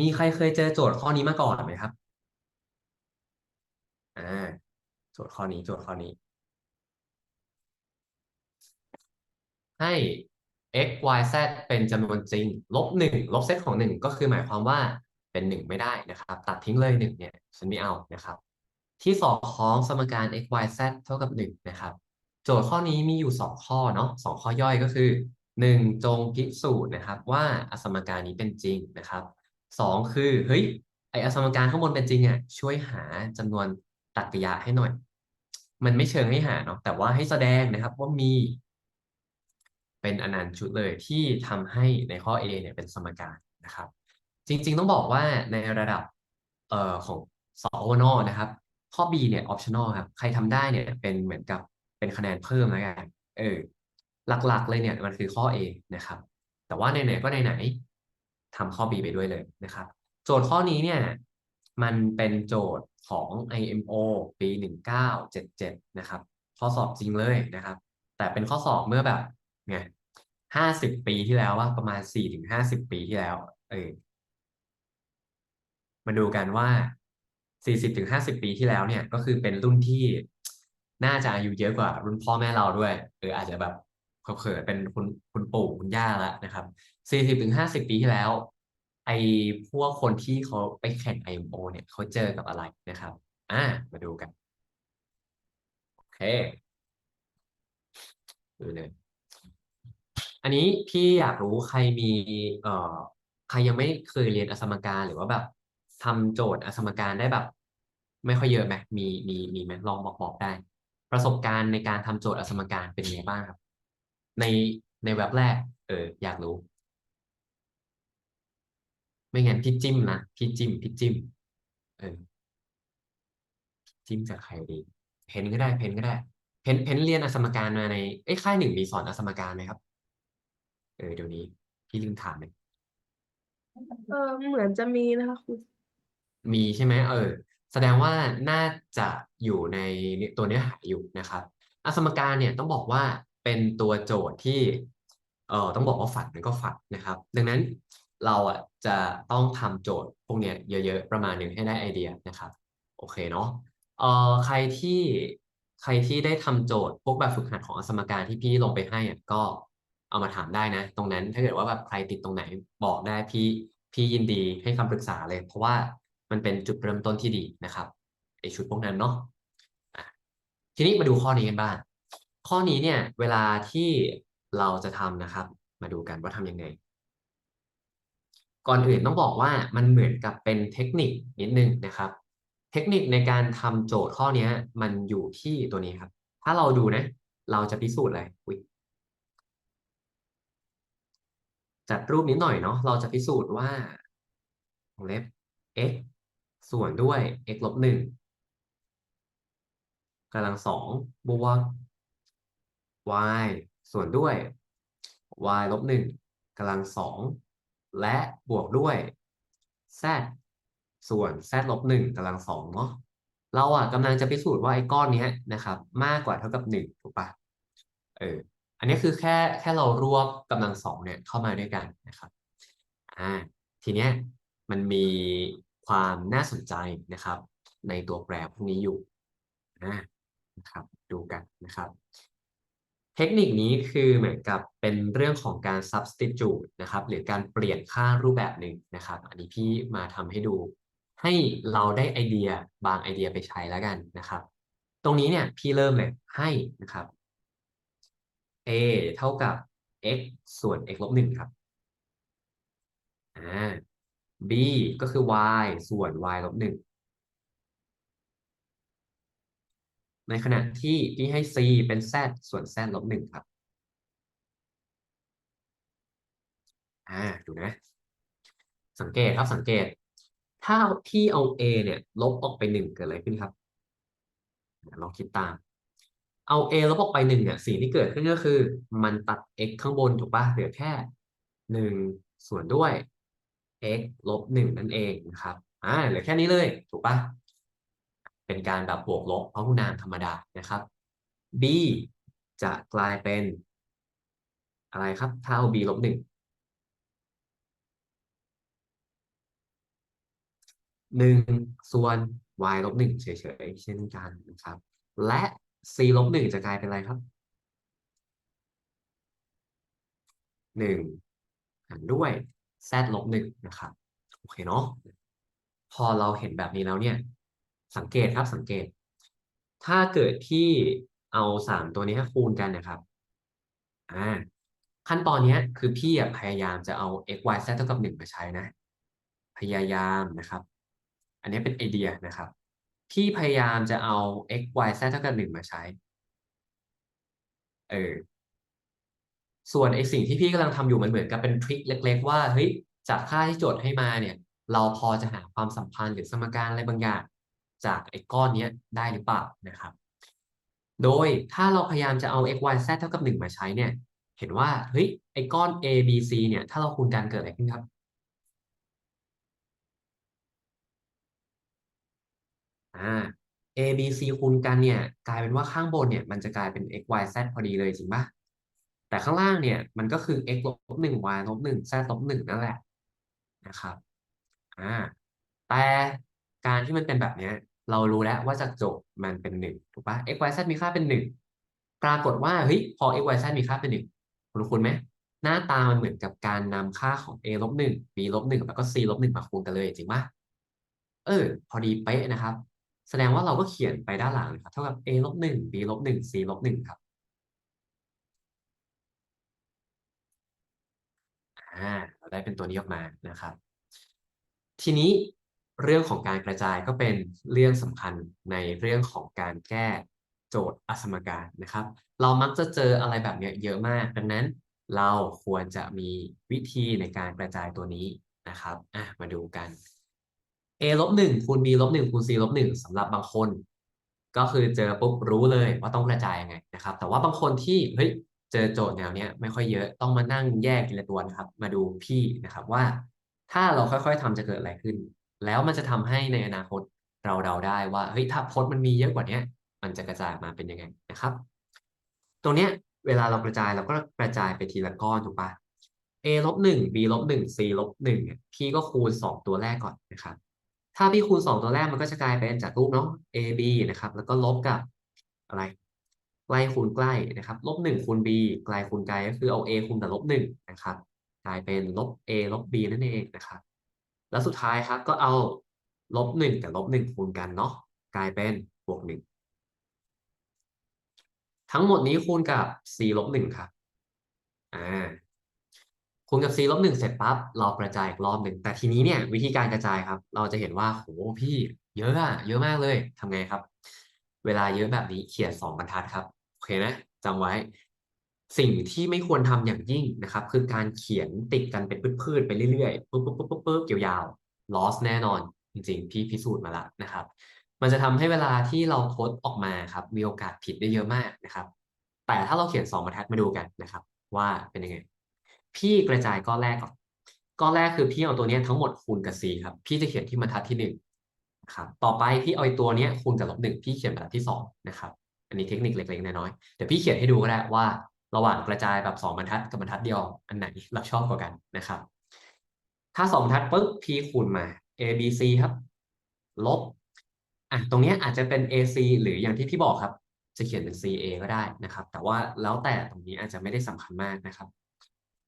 มีใครเคยเจอโจทย์ข้อนี้มาก่อนไหมครับ อ่า โจทย์ข้อนี้ โจทย์ข้อนี้ ให้ x y z เป็นจำนวนจริง ลบหนึ่งลบเซตของหนึ่งก็คือหมายความว่าเป็นหนึ่งไม่ได้นะครับ ตัดทิ้งเลยหนึ่งเนี่ย ฉันไม่เอานะครับ ที่สองของสมการ x y z เท่ากับหนึ่งนะครับ โจทย์ข้อนี้มีอยู่สองข้อเนาะสองข้อย่อยก็คือหนึ่งจงพิสูจน์นะครับ ว่าอสมการนี้เป็นจริงนะครับ สองคือเฮ้ยไออสมการข้างบนเป็นจริงอะช่วยหาจำนวนตรรกะให้หน่อย มันไม่เชิงให้หาเนาะแต่ว่าให้แสดงนะครับว่ามี เป็นอนันต์ชุดเลยที่ทำให้ในข้อ A เนี่ยเป็นสมการนะครับ จริง ๆ ต้องบอกว่าในระดับเอ่อของสอวนนะครับ ข้อ B เนี่ย optional ครับ ใครทำได้เนี่ยเป็นเหมือนกับเป็นคะแนนเพิ่มแล้วกันเออหลักๆเลยเนี่ยมันคือข้อ A นะครับ แต่ว่าไหนๆก็ไหนๆ ทำข้อ B ไปด้วยเลยนะครับ โจทย์ข้อนี้เนี่ยมันเป็นโจทย์ของ IMO ปี 1977 นะครับ ข้อสอบจริงเลยนะครับ แต่เป็นข้อสอบเมื่อแบบไงห้าสิบปีที่แล้วว่าประมาณสี่ถึงห้าสิบปีที่แล้ว เออมาดูกันว่าสี่สิบถึงห้าสิบปีที่แล้วเนี่ย ก็คือเป็นรุ่นที่น่าจะอายุเยอะกว่ารุ่นพ่อแม่เราด้วยหรืออาจจะแบบเขินเป็นคุณคุณปู่คุณย่าแล้วนะครับ สี่สิบถึงห้าสิบปีที่แล้ว ไอ้พวกคนที่เขาไปแข่ง IMO เนี่ยเขาเจอกับอะไรนะครับ อ่า มาดูกัน โอเคดูเลยอันนี้พี่อยากรู้ใครมี เอ่อ ใครยังไม่เคยเรียนอสมการหรือว่าแบบทำโจทย์อสมการได้แบบ ไม่ค่อยเยอะไหมมีมีมีไหมลองบอกบอกได้ ประสบการณ์ในการทำโจทย์อสมการเป็นไงบ้างครับ ในในเว็บแรก เออ อยากรู้ ไม่งั้นพี่จิ้มนะพี่จิ้มพี่จิ้มเออจิ้มจากใครดี เพนก็ได้เพนก็ได้ เพนเพนเรียนอสมการมาในเอ้ยค่ายหนึ่งมีสอนอสมการไหมครับ เออเดี๋ยวนี้พี่ลืมถามเลยเออเหมือนจะมีนะคะครูมีใช่ไหมเออ แสดงว่าน่าจะอยู่ในตัวเนื้อหาอยู่นะครับอสมการเนี่ยต้องบอกว่าเป็นตัวโจทย์ที่เออต้องบอกว่าฝันมันก็ฝันนะครับ ดังนั้น เราอะจะต้องทำโจทย์พวกเนี้ยเยอะๆ ประมาณหนึ่งให้ได้ไอเดียนะครับ โอเคเนาะเอ่อใครที่ใครที่ได้ทำโจทย์พวกแบบฝึกหัดของอสมการที่พี่ลงไปให้อะก็เอามาถามได้นะ ตรงนั้นถ้าเกิดว่าแบบใครติดตรงไหนบอกได้พี่พี่ยินดีให้คำปรึกษาเลย เพราะว่ามันเป็นจุดเริ่มต้นที่ดีนะครับไอชุดพวกนั้นเนาะทีนี้มาดูข้อนี้กันบ้างข้อนี้เนี่ยเวลาที่เราจะทำนะครับ มาดูกันว่าทำยังไง ก่อนอื่นต้องบอกว่ามันเหมือนกับเป็นเทคนิคนิดนึงนะครับ เทคนิคในการทำโจทย์ข้อนี้มันอยู่ที่ตัวนี้ครับ ถ้าเราดูนะ เราจะพิสูจน์อะไรอุ๊ยจัดรูปนิดหน่อยเนาะเราจะพิสูจน์ว่าวงเล็บ x ส่วนด้วย x ลบหนึ่งกำลังสองบวก y ส่วนด้วย y ลบหนึ่งกำลังสอง และบวกด้วย z ส่วน z ลบหนึ่งกำลังสองเนาะเราอะกำลังจะพิสูจน์ว่าไอ้ก้อนนี้นะครับ มากกว่าเท่ากับหนึ่งถูกปะเออ อันนี้คือแค่แค่เรารวบกำลังสองเนี่ยเข้ามาด้วยกันนะครับอ่าทีเนี้ยมันมีความน่าสนใจนะครับ ในตัวแปรพวกนี้อยู่นะครับดูกันนะครับ เทคนิคนี้คือเหมือนกับเป็นเรื่องของการ substitute นะครับ หรือการเปลี่ยนค่ารูปแบบหนึ่งนะครับ อันนี้พี่มาทำให้ดู ให้เราได้ไอเดียบางไอเดียไปใช้แล้วกันนะครับ ตรงนี้เนี่ยพี่เริ่มเลยให้นะครับ a เท่ากับ x ส่วน x ลบหนึ่งครับอ่า b ก็คือ y ส่วน y ลบหนึ่ง ในขณะที่พี่ให้ c เป็น z ส่วน z ลบหนึ่งครับ อ่า ดูนะ สังเกตครับสังเกต ถ้าพี่เอา a เนี่ย ลบออกไปหนึ่งเกิดอะไรขึ้นครับลองคิดตาม เอา a ลบออกไปหนึ่งเนี่ยสิ่งที่เกิดขึ้นก็คือ มันตัด x ข้างบนถูกปะเหลือแค่หนึ่งส่วนด้วย x ลบหนึ่งนั่นเองนะครับ อ่าเหลือแค่นี้เลย ถูกปะ เป็นการแบบบวกลบพหุนามธรรมดานะครับ b จะกลายเป็น อะไรครับถ้าเอา b ลบหนึ่งหนึ่งส่วน y ลบหนึ่งเฉยๆ เช่นกันนะครับ และ c ลบหนึ่งจะกลายเป็นอะไรครับหนึ่งหารด้วย z ลบหนึ่งนะครับ โอเคเนาะพอเราเห็นแบบนี้แล้วเนี่ย สังเกตครับสังเกต ถ้าเกิดที่เอาสามตัวนี้คูณกันนะครับอ่าขั้นตอนนี้คือพี่พยายามจะเอา x y z เท่ากับหนึ่งมาใช้นะ พยายามนะครับ อันนี้เป็นไอเดียนะครับ พี่พยายามจะเอา x y z เท่ากับหนึ่งมาใช้ เออ ส่วนไอสิ่งที่พี่กำลังทำอยู่มันเหมือนกับเป็นทริคเล็ก ๆ ว่าเฮ้ยจากค่าที่โจทย์ให้มาเนี่ย เราพอจะหาความสัมพันธ์หรือสมการอะไรบางอย่าง จากไอ้ก้อนนี้ได้หรือเปล่านะครับ โดยถ้าเราพยายามจะเอา x y z เท่ากับหนึ่งมาใช้เนี่ย เห็นว่าเฮ้ยไอ้ก้อน a b c เนี่ย ถ้าเราคูณกันเกิดอะไรขึ้นครับ อ่า a b c คูณกันเนี่ย กลายเป็นว่าข้างบนเนี่ย มันจะกลายเป็น x y z พอดีเลยจริงปะแต่ข้างล่างเนี่ยมันก็คือ x ลบหนึ่ง y ลบหนึ่ง z ลบหนึ่งนั่นแหละนะครับ อ่า แต่ การที่มันเป็นแบบเนี้ย เรารู้แล้วว่าจากโจทย์มันเป็นหนึ่งถูกปะ x y z มีค่าเป็นหนึ่งปรากฏว่าเฮ้ยพอ x y z มีค่าเป็นหนึ่งคุณคุณไหมหน้าตามันเหมือนกับการนำค่าของ a ลบหนึ่ง b ลบหนึ่งแล้วก็ c ลบหนึ่งมาคูณกันเลยจริงปะเออ พอดีเป๊ะนะครับ แสดงว่าเราก็เขียนไปด้านหลังเลยครับ เท่ากับ a ลบหนึ่ง b ลบหนึ่ง c ลบหนึ่งครับอ่าเราได้เป็นตัวนี้ออกมานะครับ ทีนี้ เรื่องของการกระจายก็เป็นเรื่องสำคัญในเรื่องของการแก้โจทย์อสมการนะครับ เรามักจะเจออะไรแบบนี้เยอะมาก ดังนั้นเราควรจะมีวิธีในการกระจายตัวนี้นะครับอะมาดูกัน a ลบหนึ่งคูณ b ลบหนึ่งคูณ c ลบหนึ่งสำหรับบางคน ก็คือเจอปุ๊บรู้เลยว่าต้องกระจายยังไงนะครับ แต่ว่าบางคนที่เฮ้ยเจอโจทย์แนวเนี้ยไม่ค่อยเยอะต้องมานั่งแยกทีละตัวนะครับ มาดูพี่นะครับว่า ถ้าเราค่อย ๆทำจะเกิดอะไรขึ้น แล้วมันจะทำให้ในอนาคตเราเดาได้ว่าเฮ้ยถ้าพจน์มันมีเยอะกว่านี้มันจะกระจายมาเป็นยังไงนะครับ ตรงเนี้ยเวลาเรากระจายเราก็กระจายไปทีละก้อนถูกปะ a ลบหนึ่ง b ลบหนึ่ง c ลบหนึ่งพี่ก็คูณสองตัวแรกก่อนนะครับ ถ้าพี่คูณสองตัวแรกมันก็จะกลายเป็นจากรูปเนาะ a b นะครับ แล้วก็ลบกับอะไรใกล้คูณใกล้นะครับลบหนึ่งคูณ b ไกลคูณไกลก็คือเอา a คูณกับลบหนึ่งนะครับ กลายเป็นลบ a ลบ b นั่นเองนะครับ แล้วสุดท้ายครับก็เอาลบหนึ่งกับลบหนึ่งคูณกันเนาะกลายเป็นบวกหนึ่งทั้งหมดนี้คูณกับ c ลบหนึ่งครับอ่าคูณกับ c ลบหนึ่งเสร็จปั๊บเรากระจายอีกรอบหนึ่งแต่ทีนี้เนี่ยวิธีการกระจายครับ เราจะเห็นว่าโหพี่ เยอะอะเยอะมากเลยทำไงครับ เวลาเยอะแบบนี้เขียนสองบรรทัดครับโอเคนะจำไว้ สิ่งที่ไม่ควรทำอย่างยิ่งนะครับ คือการเขียนติดกันเป็นพืชๆไปเรื่อยๆปุ๊บปุ๊บปุ๊บปุ๊บยาวๆ loss แน่นอน จริงๆ พี่พิสูจน์มาแล้วนะครับ มันจะทำให้เวลาที่เราทดออกมาครับ มีโอกาสผิดได้เยอะมากนะครับ แต่ถ้าเราเขียนสองบรรทัดมาดูกันนะครับ ว่าเป็นยังไง พี่กระจายก้อนแรกก่อนก้อนแรกคือพี่เอาตัวนี้ทั้งหมดคูณกับ c ครับ พี่จะเขียนที่บรรทัดที่หนึ่งครับ ต่อไปพี่เอาตัวนี้คูณกับลบหนึ่งพี่เขียนบรรทัดที่สองนะครับ อันนี้เทคนิคเล็กๆน้อยๆเดี๋ยวพี่เขียนให้ดูก็ได้ว่า ระหว่างกระจายแบบสองบรรทัดกับบรรทัดเดียวอันไหนเราชอบกว่ากันนะครับ ถ้าสองบรรทัดปุ๊บพีคูณมา a b c ครับ ลบอะตรงนี้อาจจะเป็น ac หรืออย่างที่พี่บอกครับ จะเขียนเป็น ca ก็ได้นะครับ แต่ว่าแล้วแต่ตรงนี้อาจจะไม่ได้สำคัญมากนะครับ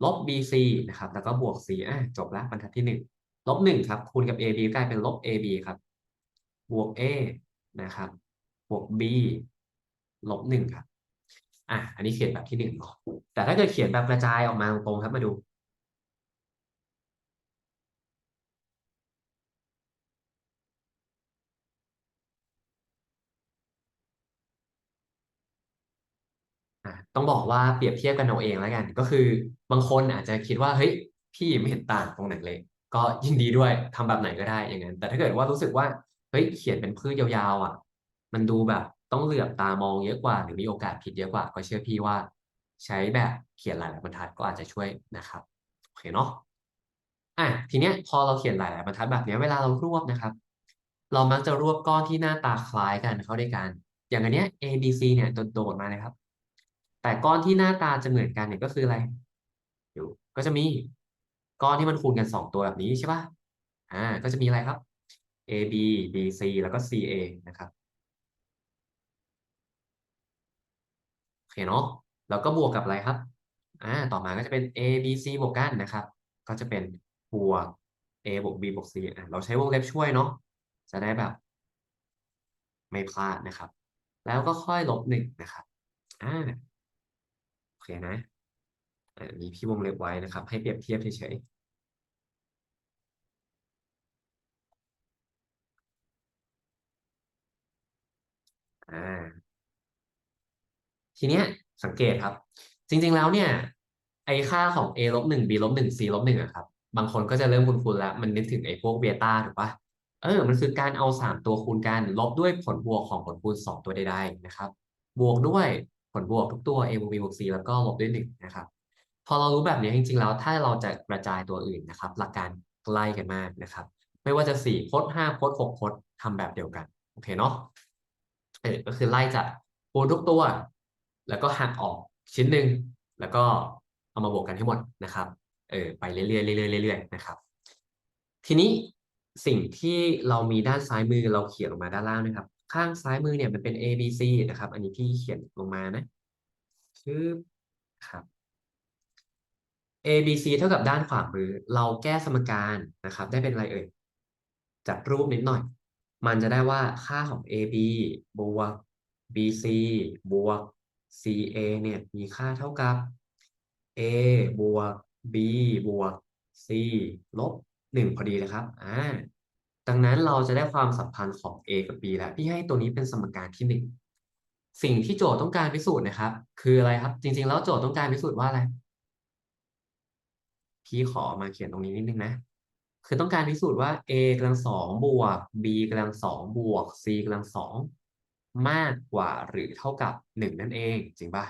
ลบ bc นะครับ แล้วก็บวก c อะจบแล้วบรรทัดที่หนึ่งลบหนึ่งครับคูณกับ ab กลายเป็นลบ ab ครับ บวก a นะครับ บวก b ลบหนึ่งครับ อะอันนี้เขียนแบบที่หนึ่งเนาะแต่ถ้าเกิดเขียนแบบกระจายออกมาตรงๆครับมาดูอะต้องบอกว่าเปรียบเทียบกันเอาเองแล้วกัน ก็คือบางคนอาจจะคิดว่าเฮ้ยพี่ไม่เห็นต่างตรงไหนเลย ก็ยินดีด้วยทำแบบไหนก็ได้อย่างนั้นแต่ถ้าเกิดว่ารู้สึกว่าเฮ้ยเขียนเป็นพืชยาวๆอะ มันดูแบบ ต้องเหลือบตามองเยอะกว่า หรือมีโอกาสผิดเยอะกว่า ก็เชื่อพี่ว่า ใช้แบบเขียนหลายๆบรรทัดก็อาจจะช่วยนะครับโอเคเนาะอะทีเนี้ยพอเราเขียนหลายๆบรรทัดแบบนี้เวลาเรารวบนะครับ เรามักจะรวบก้อนที่หน้าตาคล้ายกันเข้าด้วยกัน อย่างอันเนี้ย A B C เนี่ยโดดๆมาเลยครับ แต่ก้อนที่หน้าตาจะเหมือนกันเนี่ยก็คืออะไรอยู่ก็จะมีก้อนที่มันคูณกันสองตัวแบบนี้ใช่ปะอ่า ก็จะมีอะไรครับ AB BC แล้วก็ CA นะครับ โอ เคเนาะแล้วก็บวกกับอะไรครับอ่าต่อมาก็จะเป็น A B C บวกกันนะครับ ก็จะเป็นบวก A บวก B บวก C อะเราใช้วงเล็บช่วยเนาะจะได้แบบ ไม่พลาดนะครับ แล้วก็ค่อยลบหนึ่งนะครับอ่าโอเคนะอันนี้พี่วงเล็บไว้นะครับ ให้เปรียบเทียบเฉยๆอ่า ทีเนี้ยสังเกตครับ จริง ๆแล้วเนี่ย ไอค่าของ a ลบหนึ่ง b ลบหนึ่ง c ลบหนึ่งอะครับ บางคนก็จะเริ่มคุ้นๆแล้ว มันนึกถึงไอพวกเบต้าถูกปะเออ มันคือการเอาสามตัวคูณกัน ลบด้วยผลบวกของผลคูณสองตัวใดๆนะครับ บวกด้วยผลบวกทุกตัว a บวก b บวก c แล้วก็ลบด้วยหนึ่งนะครับ พอเรารู้แบบนี้จริงๆแล้ว ถ้าเราจะกระจายตัวอื่นนะครับ หลักการใกล้กันมากนะครับ ไม่ว่าจะสี่พจน์ห้าพจน์หกพจน์ทำแบบเดียวกัน โอเคเนาะเออก็คือไล่จากคูณทุกตัว แล้วก็หักออกชิ้นหนึ่งแล้วก็เอามาบวกกันให้หมดนะครับเออไปเรื่อยๆเรื่อยๆเรื่อยๆนะครับ ทีนี้สิ่งที่เรามีด้านซ้ายมือเราเขียนลงมาด้านล่างนะครับ ข้างซ้ายมือเนี่ยมันเป็น A B C นะครับ อันนี้พี่เขียนลงมานะชื่อครับ A B C เท่ากับด้านขวามือ เราแก้สมการนะครับ ได้เป็นอะไรเอ่ยจัดรูปนิดหน่อย มันจะได้ว่าค่าของ AB บวก BC บวก CA เนี่ยมีค่าเท่ากับ A บวก B บวก C ลบหนึ่งพอดีเลยครับอ่าดังนั้นเราจะได้ความสัมพันธ์ของ A กับ B แล้ว พี่ให้ตัวนี้เป็นสมการที่หนึ่งสิ่งที่โจทย์ต้องการพิสูจน์นะครับ คืออะไรครับ จริง ๆ แล้วโจทย์ต้องการพิสูจน์ว่าอะไร พี่ขอมาเขียนตรงนี้นิดนึงนะ คือต้องการพิสูจน์ว่า a กำลังสองบวก b กำลังสองบวก c กำลังสอง มากกว่าหรือเท่ากับหนึ่งนั่นเอง จริงป่ะ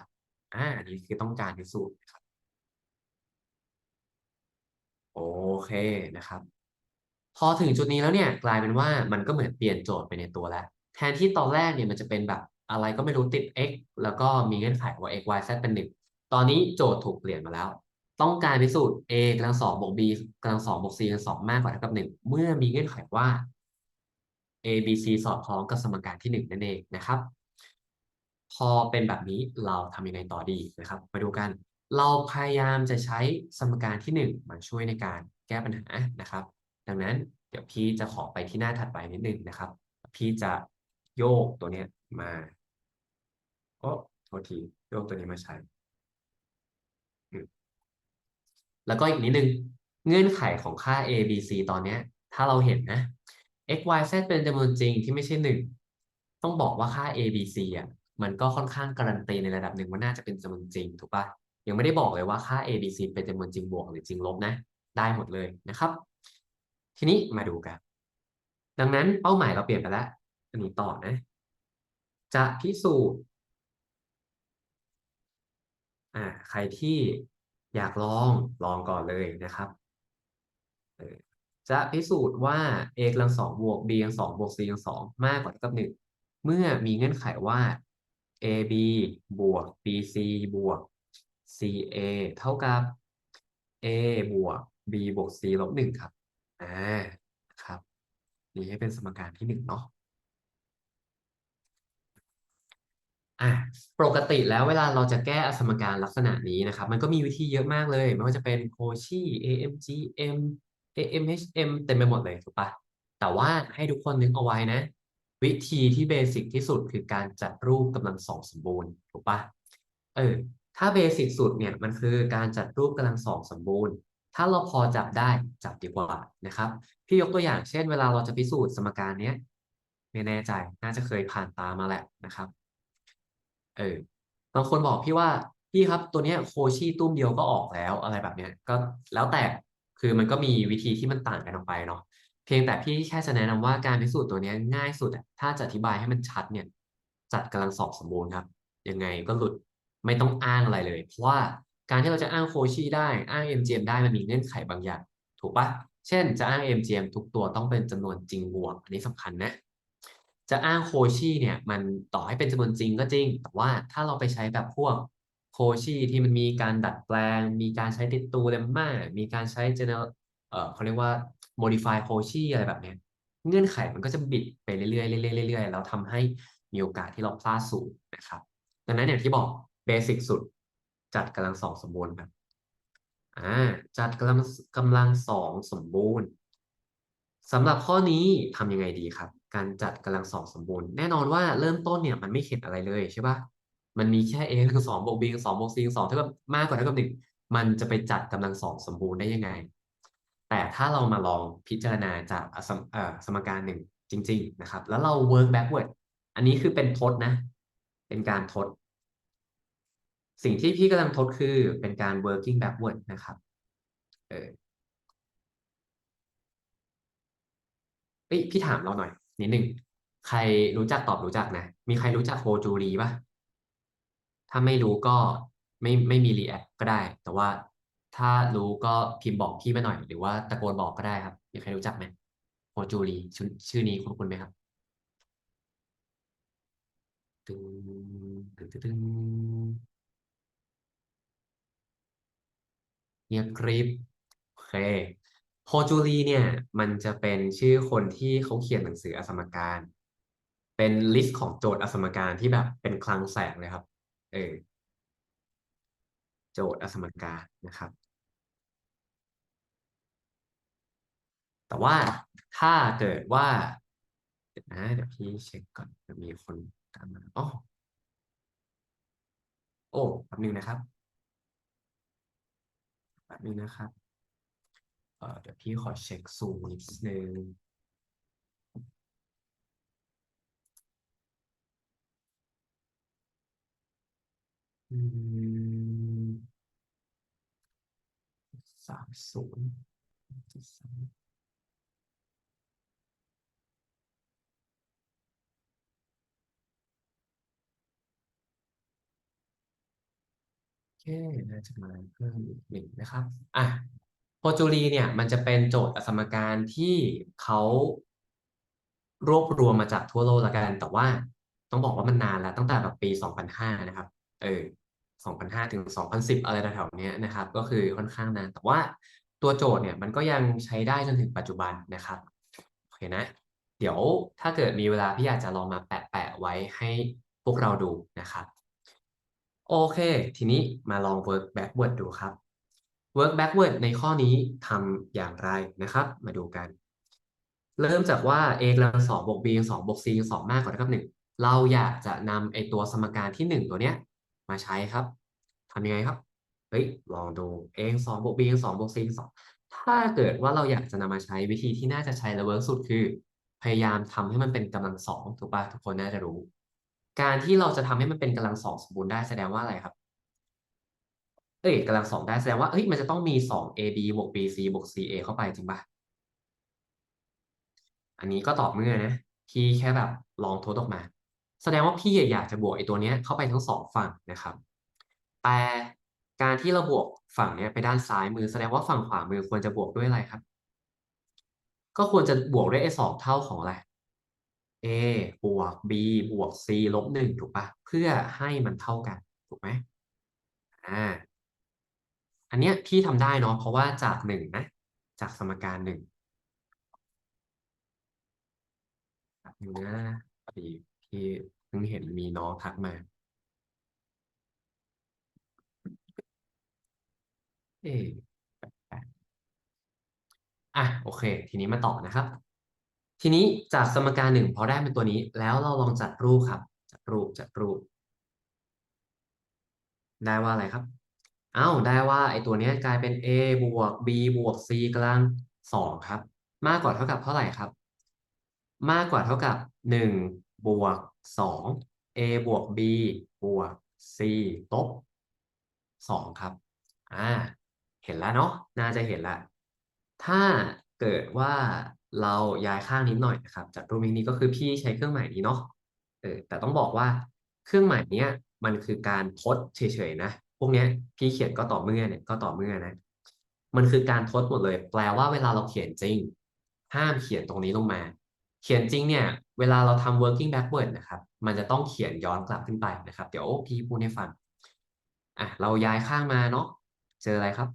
อ่าอันนี้คือต้องการพิสูจน์ครับ โอเคนะครับ พอถึงจุดนี้แล้วเนี่ยกลายเป็นว่ามันก็เหมือนเปลี่ยนโจทย์ไปในตัวแล้ว แทนที่ตอนแรกเนี่ยมันจะเป็นแบบอะไรก็ไม่รู้ติด x แล้วก็มีเงื่อนไขว่า x y z เป็นหนึ่งตอนนี้โจทย์ถูกเปลี่ยนมาแล้ว ต้องการพิสูจน์ a กำลังสองบวก b กำลังสองบวก c กำลังสองมากกว่าเท่ากับหนึ่งเมื่อมีเงื่อนไขว่า a b c สอดคล้องกับสมการที่หนึ่งนั่นเองนะครับ พอเป็นแบบนี้เราทำยังไงต่อดีนะครับ มาดูกัน เราพยายามจะใช้สมการที่หนึ่งมาช่วยในการแก้ปัญหานะครับ ดังนั้นเดี๋ยวพี่จะขอไปที่หน้าถัดไปนิดนึงนะครับ พี่จะโยกตัวเนี้ยมาโอ้โทษทีโยกตัวนี้มาใช้ แล้วก็อีกนิดนึง เงื่อนไขของค่า a b c ตอนเนี้ย ถ้าเราเห็นนะ x y z เป็นจำนวนจริงที่ไม่ใช่หนึ่งต้องบอกว่าค่า a b c อะมันก็ค่อนข้างการันตีในระดับหนึ่งว่าน่าจะเป็นจำนวนจริงถูกปะยังไม่ได้บอกเลยว่าค่า a b c เป็นจำนวนจริงบวกหรือจริงลบนะ ได้หมดเลยนะครับ ทีนี้มาดูกัน ดังนั้นเป้าหมายเราเปลี่ยนไปแล้วอันนี้ต่อนะ จะพิสูจน์อ่าใครที่อยากลองลองก่อนเลยนะครับเออ จะพิสูจน์ว่า a กำลังสองบวก b กำลังสองบวก c กำลังสองมากกว่าเท่ากับหนึ่งเมื่อมีเงื่อนไขว่า ab บวก bc บวก ca เท่ากับ a บวก b บวก c ลบหนึ่งครับอ่าครับนี่ให้เป็นสมการที่หนึ่งเนาะอะปกติแล้วเวลาเราจะแก้สมการลักษณะนี้นะครับ มันก็มีวิธีเยอะมากเลย ไม่ว่าจะเป็นโคชี AMGM AMHM เต็มไปหมดเลยถูกปะแต่ว่าให้ทุกคนนึกเอาไว้นะ วิธีที่เบสิกที่สุดคือการจัดรูปกำลังสองสมบูรณ์ถูกปะเออถ้าเบสิกสุดเนี่ยมันคือการจัดรูปกำลังสองสมบูรณ์ ถ้าเราพอจับได้จับดีกว่านะครับ พี่ยกตัวอย่างเช่น เวลาเราจะพิสูจน์สมการเนี้ยไม่แน่ใจน่าจะเคยผ่านตามาแหละนะครับเออบางคนบอกพี่ว่าพี่ครับตัวเนี้ยโคชี่ตุ้มเดียวก็ออกแล้วอะไรแบบเนี้ยก็แล้วแต่ คือมันก็มีวิธีที่มันต่างกันออกไปเนาะเพียงแต่พี่แค่จะแนะนำว่าการพิสูจน์ตัวนี้ง่ายสุดอะถ้าจะอธิบายให้มันชัดเนี่ย จัดกำลังสอบสมบูรณ์ครับ ยังไงก็หลุดไม่ต้องอ้างอะไรเลย เพราะว่าการที่เราจะอ้างโคชี่ได้อ้าง MGM ได้มันมีเงื่อนไขบางอย่าง ถูกปะเช่น จะอ้าง MGM ทุกตัวต้องเป็นจำนวนจริงบวก อันนี้สำคัญนะจะอ้างโคชี่เนี่ยมันต่อให้เป็นจำนวนจริงก็จริง แต่ว่าถ้าเราไปใช้แบบพวก โคชี่ที่มันมีการดัดแปลง มีการใช้ติดตูเลมม่ามีการใช้ general เอ่อเขาเรียกว่า modify โคชี่อะไรแบบนี้เงื่อนไขมันก็จะบิดไปเรื่อยๆเรื่อยๆเรื่อยๆแล้วทำให้มีโอกาสที่เราพลาดสูงนะครับ ดังนั้นอย่างที่บอกเบสิกสุด จัดกำลังสองสมบูรณ์ครับอ่าจัดกำลังกำลังสองสมบูรณ์สำหรับข้อนี้ทำยังไงดีครับ การจัดกำลังสองสมบูรณ์ แน่นอนว่าเริ่มต้นเนี่ยมันไม่เข็ดอะไรเลยใช่ปะ มันมีแค่ a คือสองบวก b คือสองบวก c คือสองเท่ากับมากกว่าเท่ากับหนึ่งมันจะไปจัดกำลังสองสมบูรณ์ได้ยังไง แต่ถ้าเรามาลองพิจารณาจากสมสมการหนึ่งจริง ๆ นะครับ แล้วเรา work backward อันนี้คือเป็นทดนะ เป็นการทด สิ่งที่พี่กำลังทดคือเป็นการ working backward นะครับเออเอ้ยพี่ถามเราหน่อยนิดนึงใครรู้จักตอบรู้จักนะ มีใครรู้จักโฮจูรีป่ะ ถ้าไม่รู้ก็ไม่ไม่มีรีแอคก็ได้ แต่ว่าถ้ารู้ก็พิมพ์บอกพี่มาหน่อย หรือว่าตะโกนบอกก็ได้ครับมีใครรู้จักไหมโฮจูรีชื่อชื่อนี้คุณคุณไหมครับตึงตึงตึงตึงเงียบกริบโอเคโฮจูรีเนี่ย มันจะเป็นชื่อคนที่เขาเขียนหนังสืออสมการ เป็นลิสต์ของโจทย์อสมการที่แบบเป็นคลังแสงเลยครับ เออโจทย์อสมการนะครับ แต่ว่าถ้าเกิดว่าเดี๋ยวนะเดี๋ยวพี่เช็คก่อนจะมีคนตามมาอ๋อโอ้แป๊บนึงนะครับแป๊บนึงนะครับเเดี๋ยวพี่ขอเช็คซูมนิดนึง สามศูนย์สามโอเคน่าจะมาเพิ่มอีกหนึ่งนะครับ อะโฮจูรีเนี่ย มันจะเป็นโจทย์สมการที่เขารวบรวมมาจากทั่วโลกละกัน แต่ว่าต้องบอกว่ามันนานแล้วตั้งแต่แบบปี 2005 นะครับ เออ2005ถึง2010 อะไรแถวๆเนี้ยนะครับ ก็คือค่อนข้างนานแต่ว่าตัวโจทย์เนี่ยมันก็ยังใช้ได้จนถึงปัจจุบันนะครับโอเคนะ เดี๋ยวถ้าเกิดมีเวลาพี่อยากจะลองมาแปะๆไว้ให้พวกเราดูนะครับ โอเค ทีนี้มาลอง work backward ดูครับ work backward ในข้อนี้ทำอย่างไรนะครับ มาดูกัน เริ่มจากว่า a กำลังสองบวก b กำลังสองบวก c กำลังสองมากกว่าเท่ากับหนึ่งเราอยากจะนำไอตัวสมการที่หนึ่งตัวเนี้ย มาใช้ครับทำยังไงครับเฮ้ยลองดู a กำลังสองบวก b กำลังสองบวก c กำลังสองถ้าเกิดว่าเราอยากจะนำมาใช้วิธีที่น่าจะใช้และเวิร์กสุดคือ พยายามทำให้มันเป็นกำลังสองถูกป่ะทุกคนน่าจะรู้ การที่เราจะทำให้มันเป็นกำลังสองสมบูรณ์ได้แสดงว่าอะไรครับ เอ้ยกำลังสองได้แสดงว่าเอ้ยมันจะต้องมีสอง ab บวก bc บวก ca เข้าไปจริงป่ะอันนี้ก็ตอบเมื่อนะพี่แค่แบบลองทดออกมา แสดงว่าพี่อยากจะบวกไอ้ตัวเนี้ยเข้าไปทั้งสองฝั่งนะครับ แต่การที่เราบวกฝั่งเนี้ยไปด้านซ้ายมือ แสดงว่าฝั่งขวามือควรจะบวกด้วยอะไรครับ ก็ควรจะบวกด้วยไอ้สองเท่าของอะไร a บวก b บวก c ลบหนึ่งถูกปะเพื่อให้มันเท่ากันถูกไหมอ่าอันเนี้ยพี่ทำได้เนาะเพราะว่าจากหนึ่งนะ จากสมการหนึ่งแบบนึงนะพอดี พี่เพิ่งเห็นมีน้องทักมา เอ๊ะอะโอเค ทีนี้มาต่อนะครับ ทีนี้จากสมการหนึ่งพอได้เป็นตัวนี้ แล้วเราลองจัดรูปครับ จัดรูปจัดรูป ได้ว่าอะไรครับเอ้าได้ว่าไอ้ตัวนี้กลายเป็น a บวก b บวก c กำลังสองครับ มากกว่าเท่ากับเท่าไหร่ครับ มากกว่าเท่ากับหนึ่ง บวกสอง a บวก b บวก c ลบสองครับ อ่า เห็นแล้วเนาะ น่าจะเห็นล้วถ้าเกิดว่าเราย้ายข้างนิดหน่อยนะครับ จากรูปนี้ก็คือพี่ใช้เครื่องหมายนี้เนาะ เออ แต่ต้องบอกว่าเครื่องหมายเนี้ยมันคือการทดเฉยๆนะ พวกเนี้ยพี่เขียนก็ต่อเมื่อเนี่ยก็ต่อเมื่อนะ มันคือการทดหมดเลย แปลว่าเวลาเราเขียนจริง ห้ามเขียนตรงนี้ลงมา ขียนจริงเนี่ยเวลาเราทำ working backward นะครับมันจะต้องเขียนย้อนกลับขึ้นไปนะครับ เดี๋ยวพี่พูดให้ฟังอะเราย้ายข้างมาเนาะเจออะไรครับ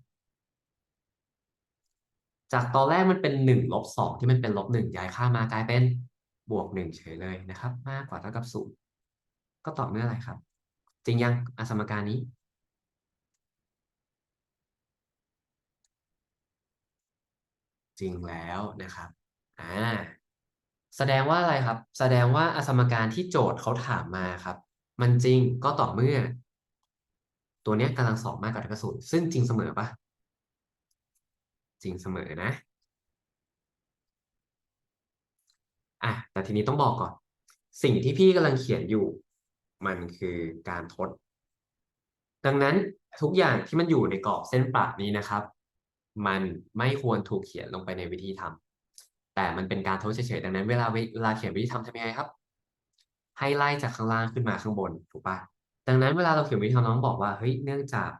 จากตอนแรกมันเป็นหนึ่งลบสองที่มันเป็นลบหนึ่งย้ายค่ามากลายเป็นบวกหนึ่งเฉยเลยนะครับ มากกว่าเท่ากับศูนย์ก็ตอบเมื่ออะไรครับ จริงยังอสมการนี้ จริงแล้วนะครับอ่า แสดงว่าอะไรครับ แสดงว่าอสมการที่โจทย์เขาถามมาครับ มันจริงก็ต่อเมื่อ ตัวเนี้ยกำลังสองมากกว่าเท่ากับศูนย์ซึ่งจริงเสมอปะจริงเสมอนะอะแต่ทีนี้ต้องบอกก่อน สิ่งที่พี่กำลังเขียนอยู่ มันคือการทด ดังนั้นทุกอย่างที่มันอยู่ในกรอบเส้นประนี้นะครับ มันไม่ควรถูกเขียนลงไปในวิธีทำ แต่มันเป็นการทดเฉยๆดังนั้น เวลาเวลาเขียนวิธีทำทำยังไงครับ ให้ไล่จากข้างล่างขึ้นมาข้างบนถูกปะดังนั้นเวลาเราเขียนวิธีทำน้องบอกว่าเฮ้ยเนื่องจาก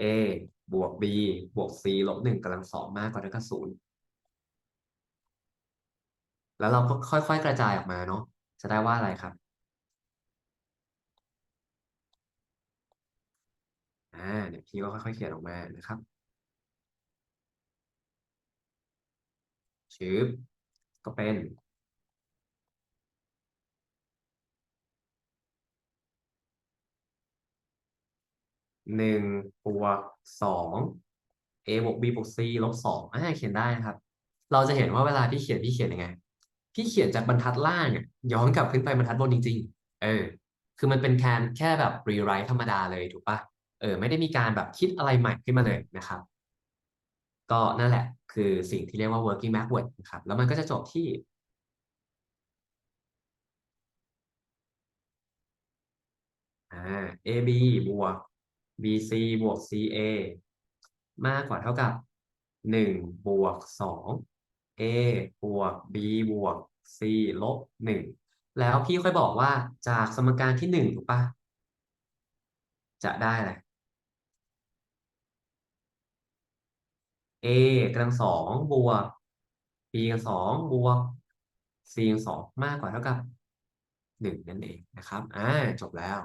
a บวก b บวก c ลบหนึ่งกำลังสองมากกว่าเท่ากับศูนย์แล้วเราก็ค่อย ๆ กระจายออกมาเนาะจะได้ว่าอะไรครับอ่าเดี๋ยวพี่ก็ค่อยๆเขียนออกมานะครับ ชืบก็เป็นหนึ่งบวกสอง a บวก b บวก c ลบสองอ่าเขียนได้นะครับ เราจะเห็นว่าเวลาพี่เขียนพี่เขียนยังไง พี่เขียนจากบรรทัดล่างอะย้อนกลับขึ้นไปบรรทัดบนจริง ๆ เออ คือมันเป็นแค่แค่แบบรีไรต์ธรรมดาเลยถูกปะเออ ไม่ได้มีการแบบคิดอะไรใหม่ขึ้นมาเลยนะครับ ก็นั่นแหละ คือสิ่งที่เรียกว่า working backward นะครับ แล้วมันก็จะจบที่อ AB บวก BC บวก CA มากกว่าเท่ากับหนึ่งบวกสอง A บวก B บวก C ลบหนึ่งแล้วพี่ค่อยบอกว่าจากสมการที่หนึ่งถูกปะจะได้อะไร A กำลังสองบวก B กำลังสองบวก C กำลังสองมากกว่าเท่ากับหนึ่งนั่นเองนะครับ อ่า จบแล้ว